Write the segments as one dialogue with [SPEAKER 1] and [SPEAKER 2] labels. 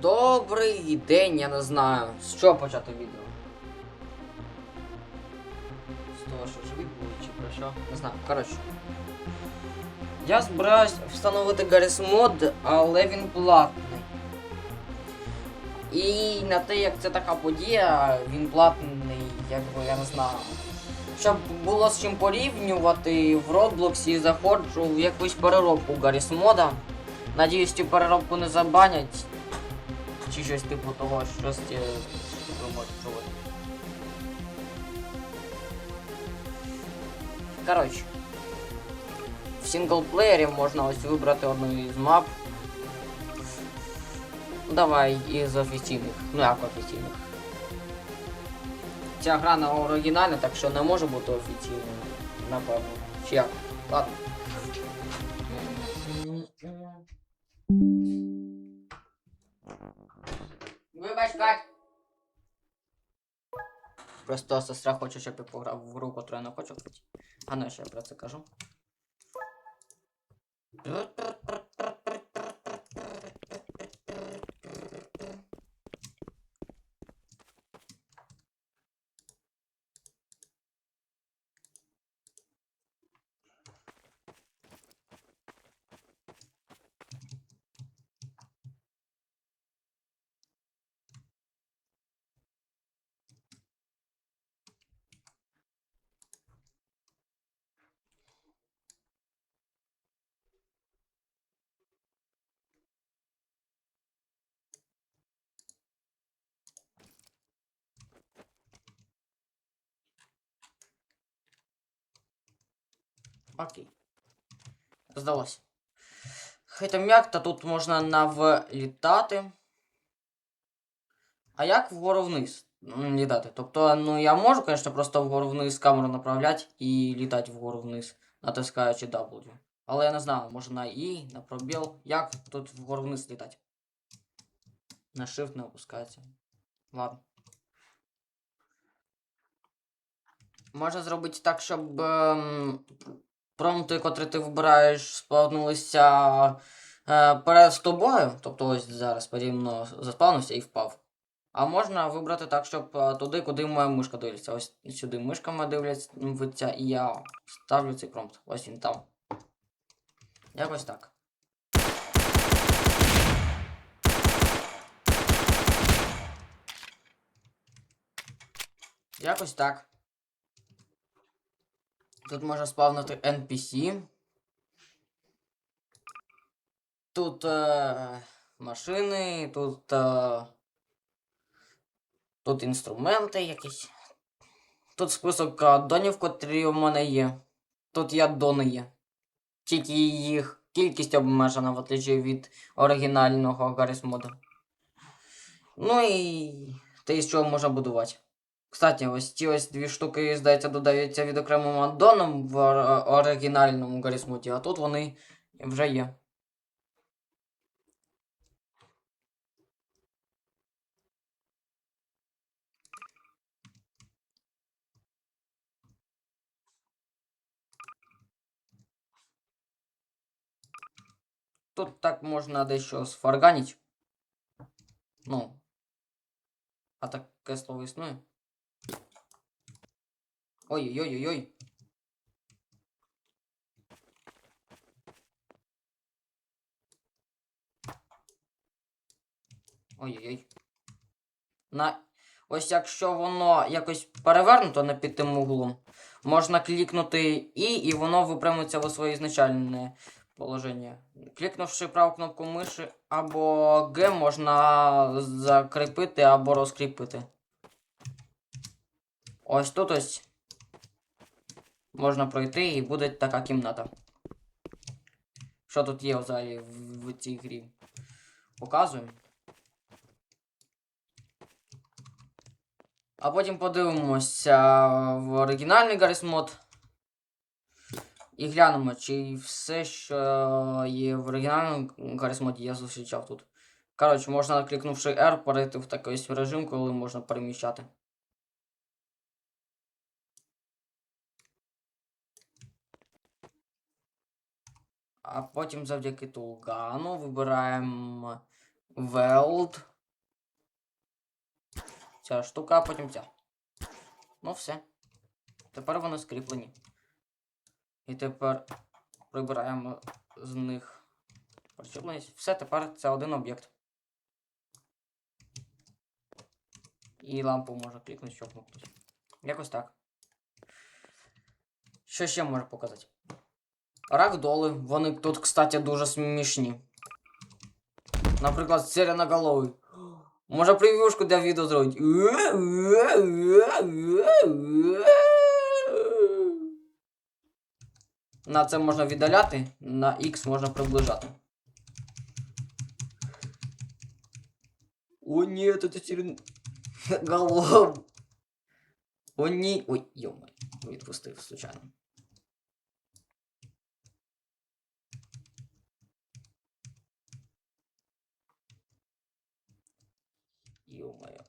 [SPEAKER 1] Добрий день, я не знаю. З чого почати відео? З того, що живі були чи про що? Не знаю. Коротше. Я збираюсь встановити Гарріс мод, але він платний. І на те, як це така подія, він платний, якби я не знаю. Щоб було з чим порівнювати в Роблоксі, заходжу в якусь переробку Гарріс мода. Надіюсь, цю переробку не забанять. Чи щось типу того, щось що ви можете чувати. Коротше. В синглплеєрі можна ось вибрати одну із мап. Давай із офіційних. Ну як офіційних. Ця гра на оригінальна, так що не може бути офіційною, напевно. Чи як? Ладно. Вибач, Кать. Просто сестра хоче, щоб я пограв в гру, яку я не хочу. А ну, ще я про це кажу. Окей. Здалося. Хитом'як, та тут можна навлітати. А як вгору вниз літати? Тобто, ну я можу, звісно, просто вгору вниз камеру направляти і літати вгору вниз, натискаючи W. Але я не знаю, може на І, на пробіл. Як тут вгору вниз літати? На Shift не опускається. Ладно. Можна зробити так, щоб ем, промпти, котрі ти вибираєш, сповнилися е, перед тобою. Тобто ось зараз подібно заспавнився і впав. А можна вибрати так, щоб е, туди, куди моя мишка дивиться. Ось сюди мишка моя дивиться, і я ставлю цей промпт. Ось він там. Якось так. Якось так. Тут можна спавнити NPC. Тут е, машини, тут. Е, тут інструменти якісь. Тут список аддонів, котрі у мене є. Тут є аддони є. Тільки їх кількість обмежена, в отличие від оригінального моду. Ну і те, з чого можна будувати. Кстати, ось ці ось дві штуки, здається, додаються від окремим аддоном в ор- оригінальному Garry's моді, а тут вони вже є. Тут так можна дещо сфарганить. Ну. А таке слово існує. Ой-ой-ой-ой. Ой-ой-ой. На... Ось якщо воно якось перевернуто не під тим углом, можна клікнути І, і воно випрямиться в своє ізначальне положення. Клікнувши праву кнопку миші або Г, можна закріпити або розкріпити. Ось тут ось можна пройти і буде така кімната. Що тут є взагалі в, в цій грі? Показуємо. А потім подивимося в оригінальний Garry's мод. І глянемо, чи все, що є в оригінальному Garry's моді, я зустрічав тут. Коротше, можна, клікнувши R, перейти в такий режим, коли можна переміщати. А потім завдяки тулгану вибираємо Weld. Ця штука, а потім ця. Ну все. Тепер вони скріплені. І тепер прибираємо з них причепленість. Все, тепер це один об'єкт. І лампу можна клікнути, щоб. Якось так. Що ще можу показати? Рагдоли. Вони тут, кстати, дуже смішні. Наприклад, сиреноголовий. Може прев'юшку для відео зробити. На це можна віддаляти, на X можна приближати. О, ні, це сирен... Голов. О, ні. Ой, йома, відпустив, случайно. Ё-моё.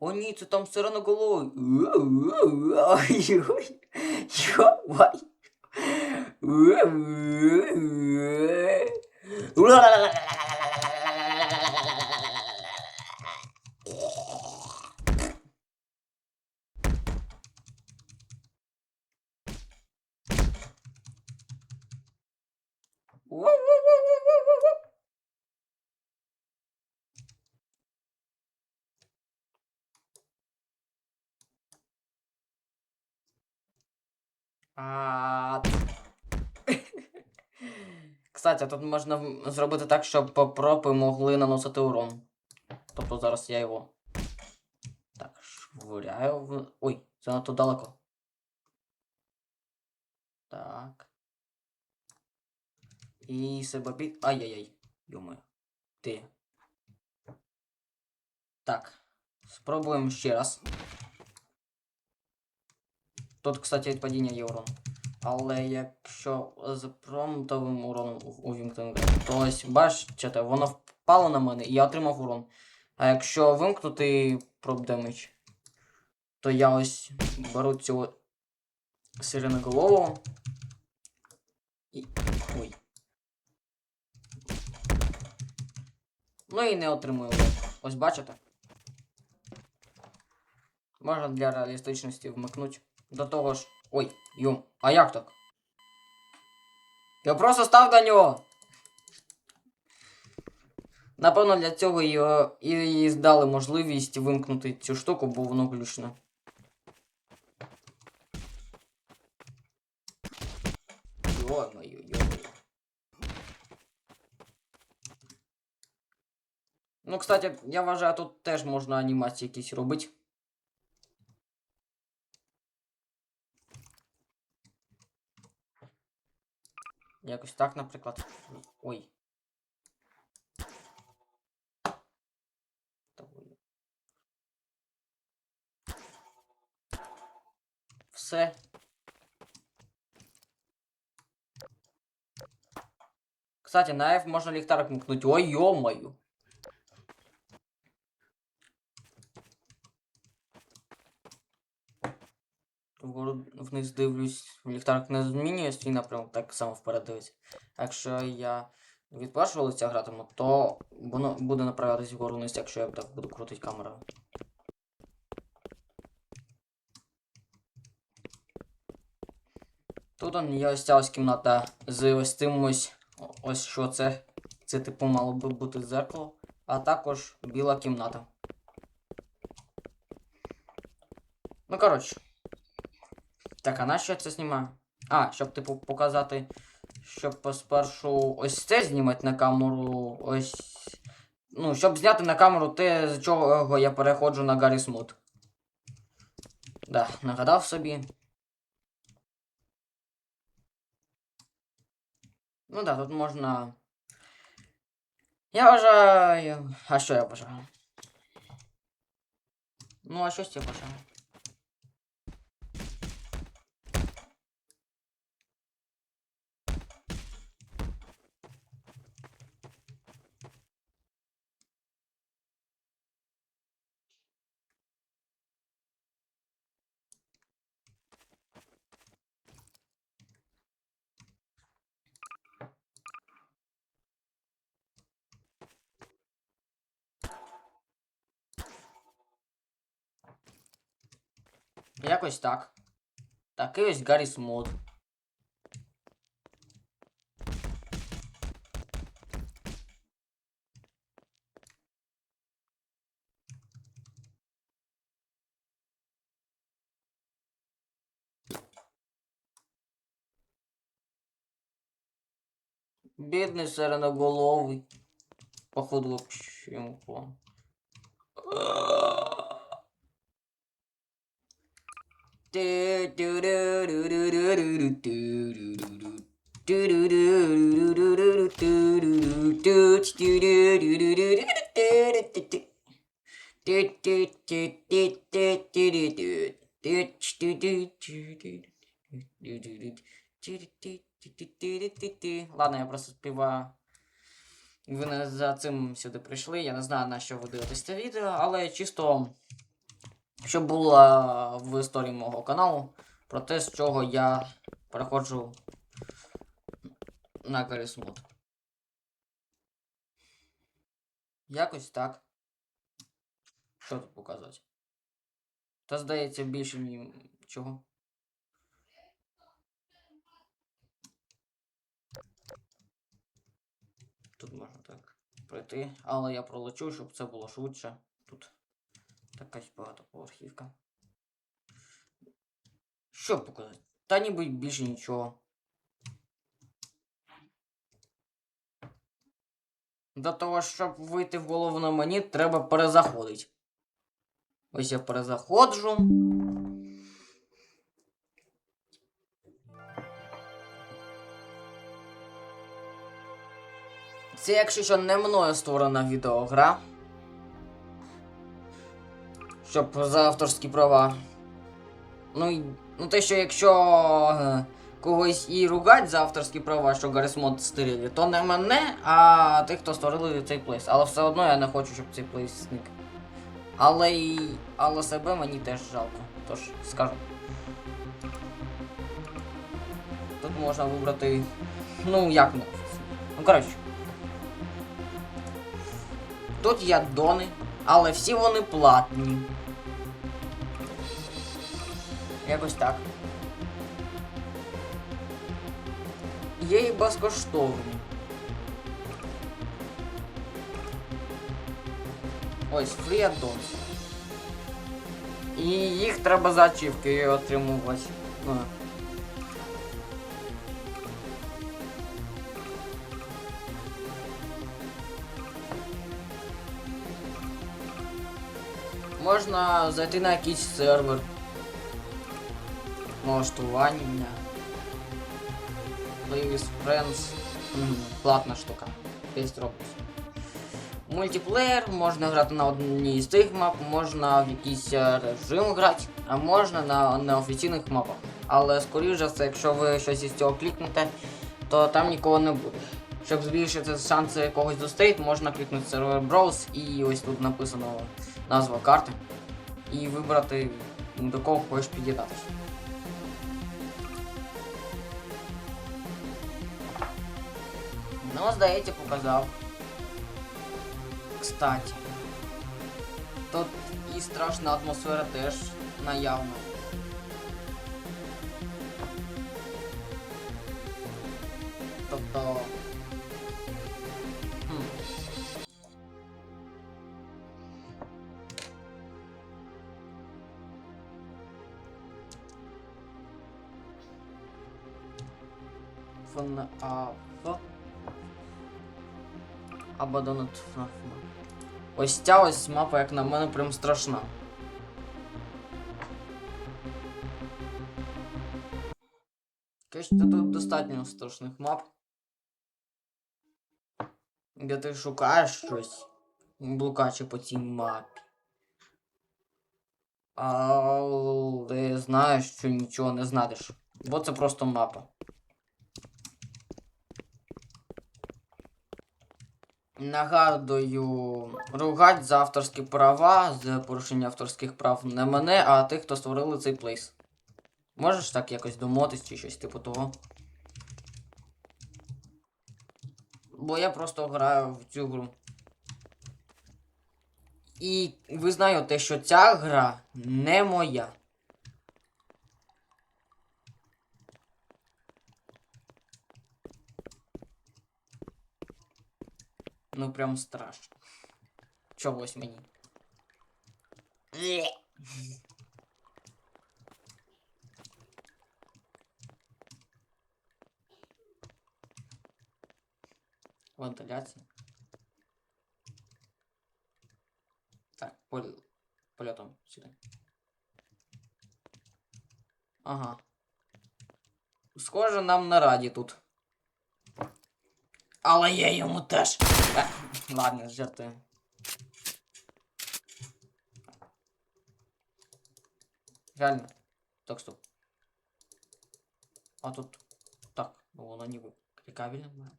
[SPEAKER 1] О, ні, це там сиреноголовий. Ой-ой-ой. Йомай. Кстати, тут можна зробити так, щоб пропи могли наносити урон. Тобто зараз я його. Так, швиряю в. Ой, занадто далеко. Так. І себе під. Ай-яй-яй. Думаю. Ти. Так. Спробуємо ще раз. Тут, кстати, від падіння є урон. Але якщо з промтовим уроном увімкнути, то ось бачите, воно впало на мене і я отримав урон. А якщо вимкнути проб демедж, то я ось беру цю сиреноголову. І. Ой. Ну і не отримую урон. Ось бачите? Можна для реалістичності вмикнути. До того ж. Ой, йом. А як так? Я просто став до нього. Напевно, для цього його і здали можливість вимкнути цю штуку, бо воно глючне. Йо-моє. Ну, кстати, я вважаю, тут теж можна анімації якісь робити. Якось так, наприклад. Ой. Все. Кстати, на F можно ліхтарик мкнути. Ой, йомаю. Вгору вниз дивлюсь, ліхтарик не змінює свій напрямок, так само вперед дивиться. Якщо я від лиця гратиму, то воно буде направлятись вгору вниз, якщо я так буду крутити камерою. Тут он є ось кімната з ось цим ось, що це. Це типу мало би бути дзеркало, а також біла кімната. Ну, коротше. Так, а на що я це знімаю? А, щоб, типу, показати, щоб спершу ось це знімати на камеру. Ось. Ну, щоб зняти на камеру те, з чого я переходжу на Гаррі Смут. Да, нагадав собі. Ну да, тут можна. Я вважаю. А що я бажаю? Ну, а щось я бажаю. Якось так. Такий ось Гарріс мод. Бідний сиреноголовий. Походу вообще упал. Ладно, я просто співаю. Ви не за цим сюди прийшли. Я не знаю, на що ви дивитесь це відео, але чисто, щоб було в історії мого каналу про те, з чого я переходжу на Гаррісмод. Якось так. Що тут показувати? Та здається більше нічого. Тут можна так пройти, але я пролечу, щоб це було швидше. Якась багатоповерхівка. Що показати? Та ніби більше нічого. До того, щоб вийти в голову мені, треба перезаходити. Ось я перезаходжу. Це, якщо що, не мною створена відеогра. Щоб за авторські права. Ну, ну те, що якщо е, когось і ругать за авторські права, що Гаррісмод стирили, то не мене, а тих, хто створили цей плейс. Але все одно я не хочу, щоб цей плейс зник. Але і. Але себе мені теж жалко. Тож скажу. Тут можна вибрати. Ну, як не. Ну, коротше. Тут є дони, але всі вони платні. Якось так. Є і безкоштовні. Ось free addons. І їх треба за ачівки отримувати. Ну. Можна зайти на якийсь сервер. Налаштування. Play with friends. Платна штука. 10 робить. Мультиплеєр, можна грати на одній з тих мап, можна в якийсь е, режим грати, а можна на неофіційних мапах. Але скоріше все, якщо ви щось із цього клікнете, то там нікого не буде. Щоб збільшити шанси когось зустріти, можна клікнути сервер Browse і ось тут написано назва карти. І вибрати до кого хочеш під'єднатися. Ну, здається, показав. Кстати. Тут і страшна атмосфера теж наявна. Тобто. Хм. ФНАФ. Або Донат ФНАФ. Ось ця ось мапа, як на мене, прям страшна. Кажете, тут достатньо страшних мап. Де ти шукаєш щось, блукачи по цій мапі. Але знаєш, що нічого не знайдеш. Бо це просто мапа. Нагадую, ругать за авторські права, за порушення авторських прав не мене, а тих, хто створили цей плейс. Можеш так якось домовитись чи щось типу того? Бо я просто граю в цю гру. І ви знаєте, що ця гра не моя. Ну прям страшно. Чогось мені. Е. Вентиляція. Так, пол... польотом сюди. Ага. Схоже, нам на раді тут. Але я йому теж. Е, ладно, жартую. Реально. Так, стоп. А тут. Так, ну воно ніби клікабельне має.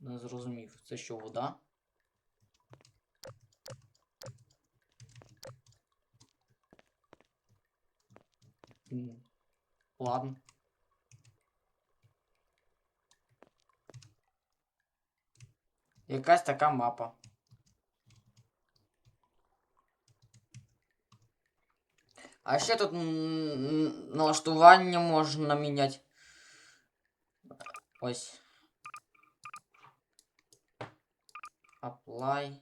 [SPEAKER 1] Не зрозумів. Це що, вода? Ладно. Якась така мапа. А ще тут налаштування можна міняти. Ось. Apply.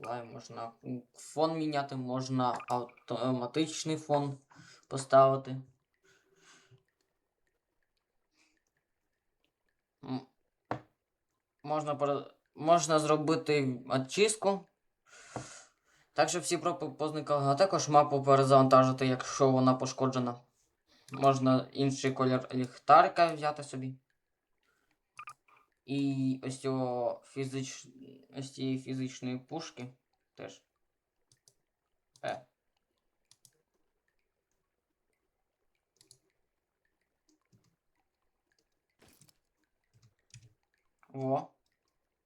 [SPEAKER 1] Apply можна фон міняти, можна автоматичний фон поставити. Можна, можна зробити очистку. Так, щоб всі пропи позникали, а також мапу перезавантажити, якщо вона пошкоджена. Можна інший колір ліхтарика взяти собі. І ось цього фізич... ось цієї фізичної пушки теж. Е. О.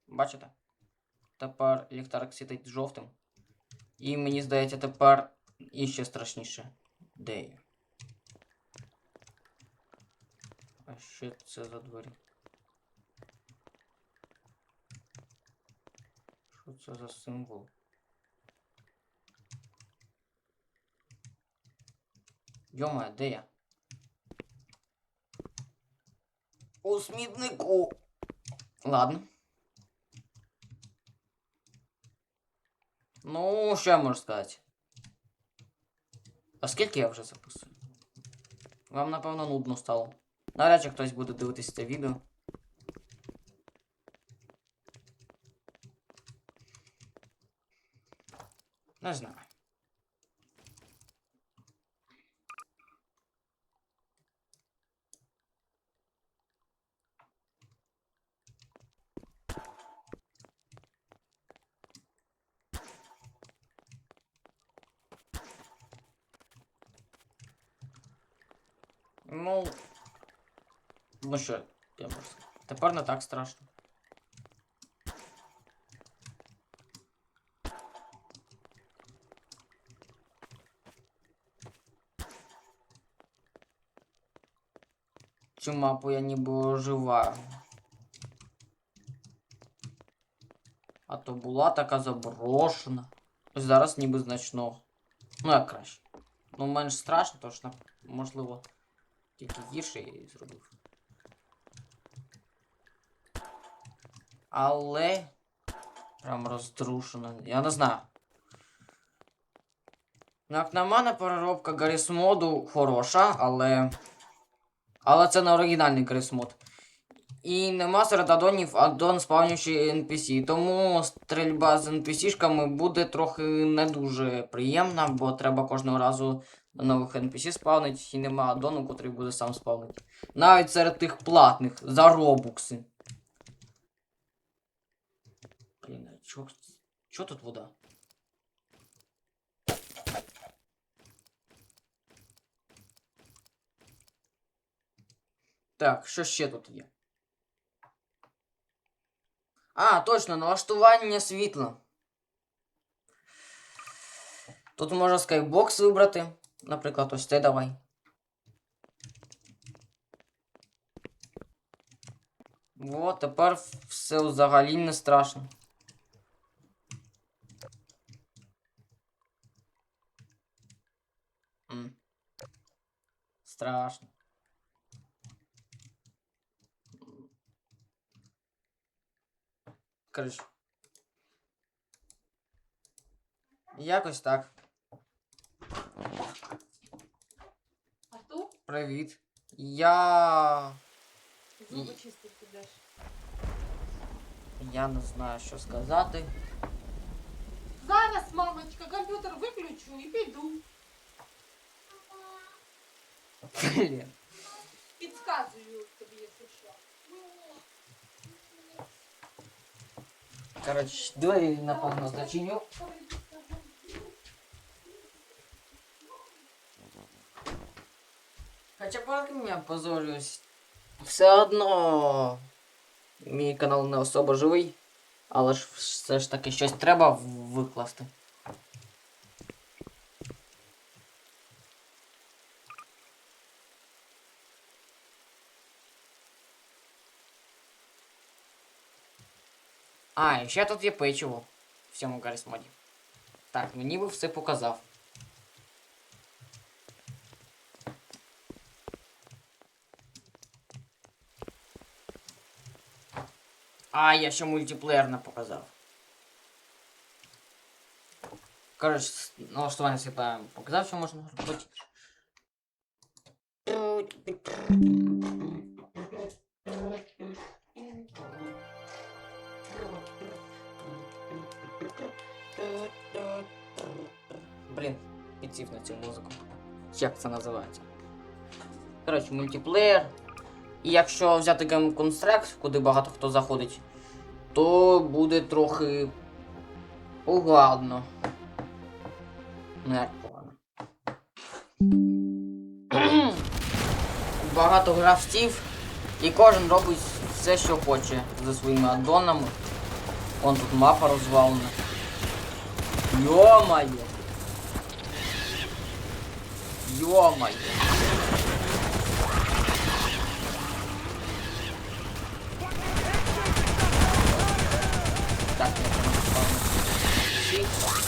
[SPEAKER 1] Бачите? Тепер ліхтарик світить жовтим. І мені здається, тепер іще страшніше. Де я? А що це за двері? Що це за символ? Йома, де я? У смітнику. Ладно. Ну, що я можу сказати? А скільки я вже записую? Вам, напевно, нудно стало. Навряд чи хтось буде дивитися це відео. Не знаю. Ну що, я можу сказати. Тепер не так страшно. Цю мапу я ніби оживаю. А то була така заброшена. Ось зараз ніби значно. Ну як краще. Ну менш страшно, тож на- можливо. Тільки гірше я її зробив. Але. Прям роздрушено. Я не знаю. Як на мене, переробка Гарріс моду хороша, але. Але це не оригінальний Гарріс мод. І нема серед аддонів аддон спавнюючий NPC. Тому стрільба з NPC-шками буде трохи не дуже приємна, бо треба кожного разу нових NPC спавнить, і нема аддону, котрий буде сам спавнити. Навіть серед тих платних за робукси. Блін, а чо, чо тут вода? Так, що ще тут є? А, точно, налаштування світла. Тут можна скайбокс вибрати. Наприклад, ось це давай. Вот, тепер все взагалі не страшно. Страшно. Коротше. Якось так.
[SPEAKER 2] А то
[SPEAKER 1] Привіт. Я.
[SPEAKER 2] зуби чистити підеш.
[SPEAKER 1] Я не знаю, що сказати.
[SPEAKER 2] Зараз, мамочка, комп'ютер виключу і піду.
[SPEAKER 1] Блін.
[SPEAKER 2] Підказую тобі, якщо що.
[SPEAKER 1] Коротше, двері, напевно, зачиню. Хоча парк мене позорюсь. Все одно мій канал не особо живий, але ж все ж таки щось треба викласти. А, і ще тут є печиво в цьому карісмоді. Так, ну ніби все показав. А, я ще мультиплеєр не показав. Коротше, с- налаштування світла показав, що можна робити. Підсів на цю музику. Як це називається? Коротше, мультиплеєр. І якщо взяти Game Construct, куди багато хто заходить, то буде трохи погладно. Ну як погано. Багато гравців, і кожен робить все, що хоче за своїми аддонами. Вон тут мапа розвалена. Йо-моє! Йо-моє! Так, я там напевно. Всі.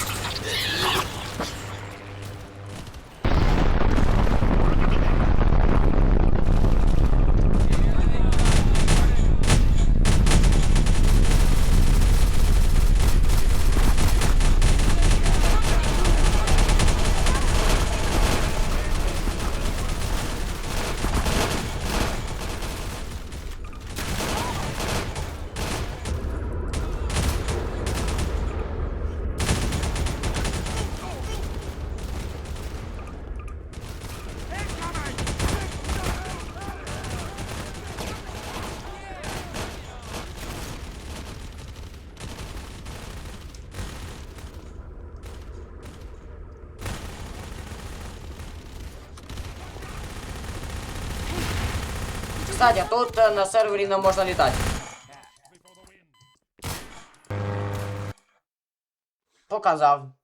[SPEAKER 1] Кстати, тут е, на сервері не можна літати. Показав.